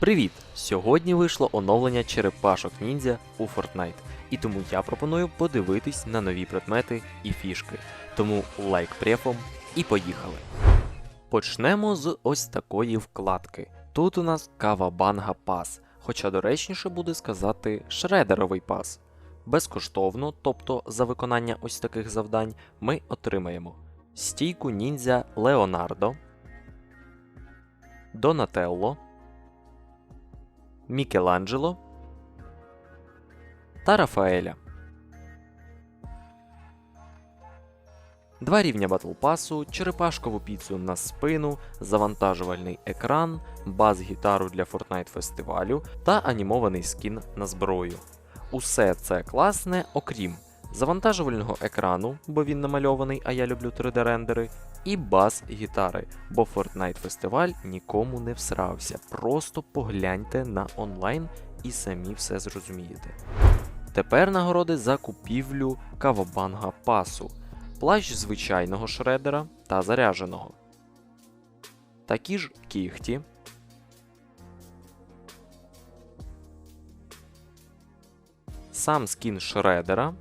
Привіт! Сьогодні вийшло оновлення черепашок ніндзя у Fortnite, і тому я пропоную подивитись на нові предмети і фішки. Тому лайк префом і поїхали. Почнемо з ось такої вкладки. Тут у нас Кавабанга пас, хоча доречніше буде сказати шредеровий пас. Безкоштовно, тобто за виконання ось таких завдань, ми отримаємо стійку ніндзя Леонардо, Донателло, Мікеланджело та Рафаеля. Два рівня батл пасу, черепашкову піцу на спину, завантажувальний екран, бас-гітару для Fortnite фестивалю та анімований скін на зброю. Усе це класне, окрім завантажувального екрану, бо він намальований, а я люблю 3D-рендери, і бас-гітари, бо Fortnite фестиваль нікому не всрався. Просто погляньте на онлайн і самі все зрозумієте. Тепер нагороди за купівлю кавабанга пасу, плащ звичайного шредера та заряженого. Такі ж кіхті. Сам скін шредера.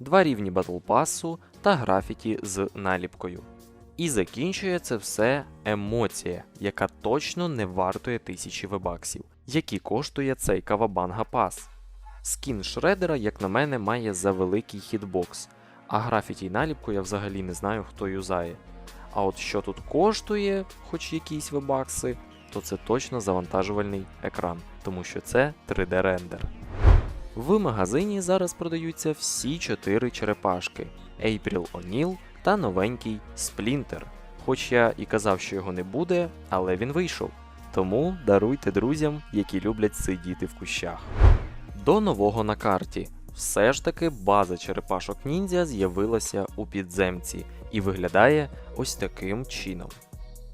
Два рівні батл пасу та графіті з наліпкою. І закінчує це все емоція, яка точно не вартує тисячі вебаксів, які коштує цей Кавабанга пас. Скін шредера, як на мене, має за великий хітбокс, а графіті й наліпку я взагалі не знаю, хто юзає. А от що тут коштує, хоч якісь вебакси, то це точно завантажувальний екран, тому що це 3D-рендер. В магазині зараз продаються всі чотири черепашки: April O'Neil та новенький Splinter. Хоч я і казав, що його не буде, але він вийшов. Тому даруйте друзям, які люблять сидіти в кущах. До нового на карті. Все ж таки база черепашок ніндзя з'явилася у підземці і виглядає ось таким чином.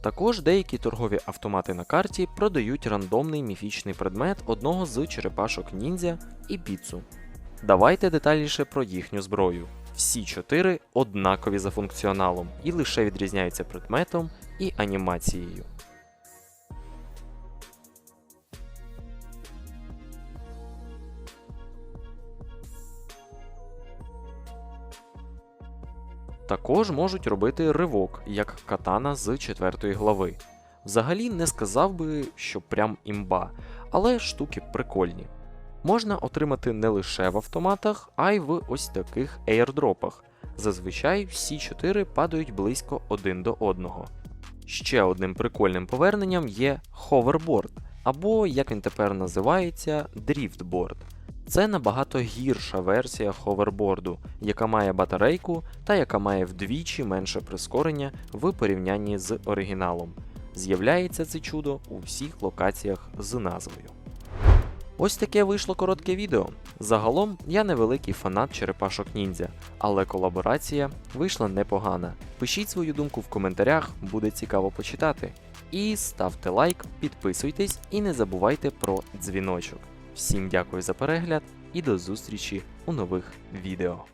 Також деякі торгові автомати на карті продають рандомний міфічний предмет одного з черепашок ніндзя і піцу. Давайте детальніше про їхню зброю. Всі чотири однакові за функціоналом і лише відрізняються предметом і анімацією. Також можуть робити ривок, як катана з четвертої глави. Взагалі не сказав би, що прям імба, але штуки прикольні. Можна отримати не лише в автоматах, а й в ось таких ейрдропах. Зазвичай всі чотири падають близько один до одного. Ще одним прикольним поверненням є ховерборд, або, як він тепер називається, дріфтборд. Це набагато гірша версія ховерборду, яка має батарейку та яка має вдвічі менше прискорення в порівнянні з оригіналом. З'являється це чудо у всіх локаціях з назвою. Ось таке вийшло коротке відео. Загалом я невеликий фанат черепашок ніндзя, але колаборація вийшла непогана. Пишіть свою думку в коментарях, буде цікаво почитати. І ставте лайк, підписуйтесь і не забувайте про дзвіночок. Всім дякую за перегляд і до зустрічі у нових відео.